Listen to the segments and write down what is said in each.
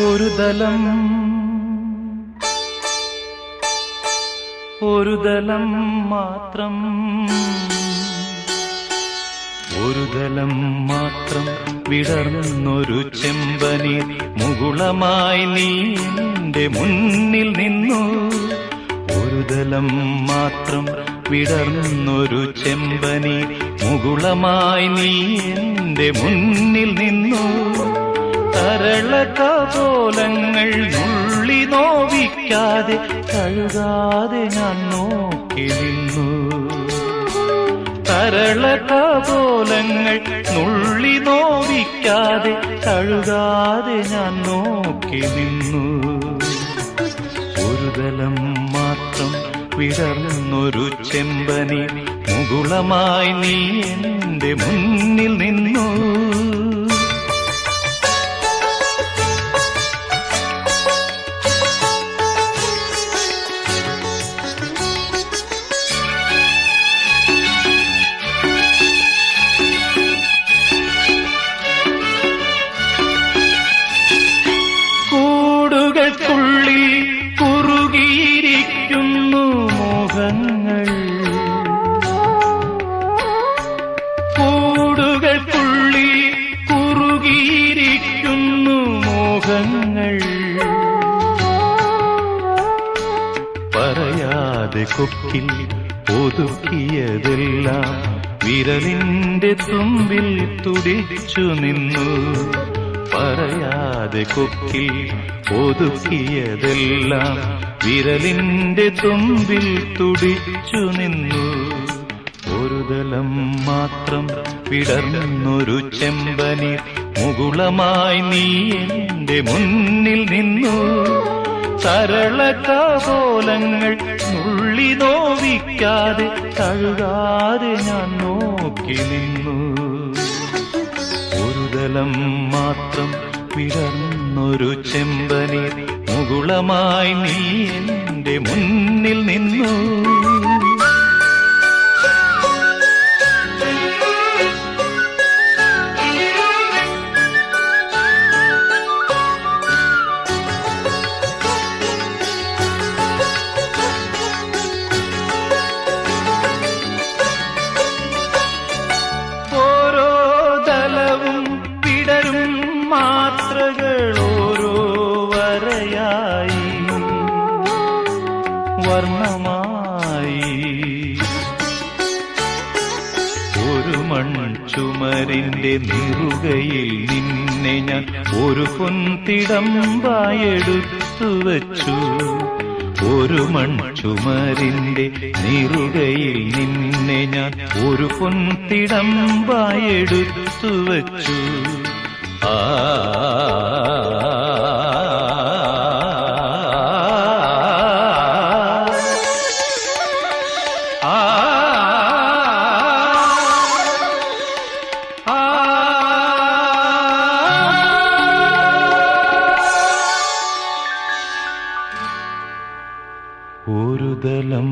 ഒരു ദലം ഒരു ദലം മാത്രം. ഒരു ദലം മാത്രം വിടർന്നൊരു ചെമ്പനി മുകുളമായി നീ എന്റെ മുന്നിൽ നിന്നു. ഒരു ദലം മാത്രം വിടർന്നൊരു ചെമ്പനി മുകുളമായി നീ എന്റെ മുന്നിൽ നിന്നു. തരള കപോലങ്ങൾ നോവിക്കാതെ കഴുകാതെ ഞാൻ നോക്കി നിന്നു. തരള കപോലങ്ങൾ നോവിക്കാതെ കഴുകാതെ ഞാൻ നോക്കി നിന്നു. ഒരു ദലം മാത്രം വിടർന്നൊരു ചെമ്പനി മുകുളമായി നീ എന്റെ മുന്നിൽ നിന്നു. മോഹങ്ങൾ പറയാതെ കൊക്കിൽ ഒതുക്കിയതെല്ലാം വിരലിന്റെ തുമ്പിൽ തുടിച്ചു നിന്നു. പറയാതെ കൊക്കിൽ ഒതുക്കിയതെല്ലാം വിരലിന്റെ തുമ്പിൽ തുടിച്ചു നിന്നു. ഒരു ദലം മാത്രം വിടർന്നൊരു ചെമ്പനി മുകുളമായി നീ എന്റെ മുന്നിൽ നിന്നു. സരള കാപോലങ്ങൾ നുള്ളി നോവിക്കാതെ തഴുകാതെ ഞാൻ നോക്കി നിന്നു. ഒരു തലം മാത്രം വിടർന്നൊരു ചെമ്പനി മുകുളമായി നീ എന്റെ മുന്നിൽ നിന്നു. വർണമായി. ഒരു മൺചുമരിന്റെ നിറുകയിൽ നിന്നെ ഞാൻ ഒരു പൊൻതിടമ്പായെടുത്തു വച്ചു. ഒരു മൺചുമരിന്റെ നിറുകയിൽ നിന്നെ ഞാൻ ഒരു പൊൻതിടമ്പായെടുത്തു വച്ചു. ആ ഒരു ദലം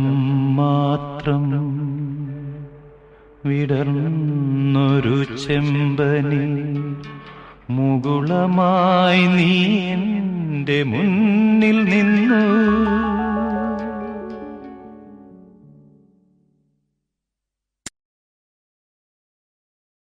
മാത്രം വിടർന്നൊരു ചെമ്പനി. മുകുളമായി നീ എന്റെ മുന്നിൽ നിന്നു.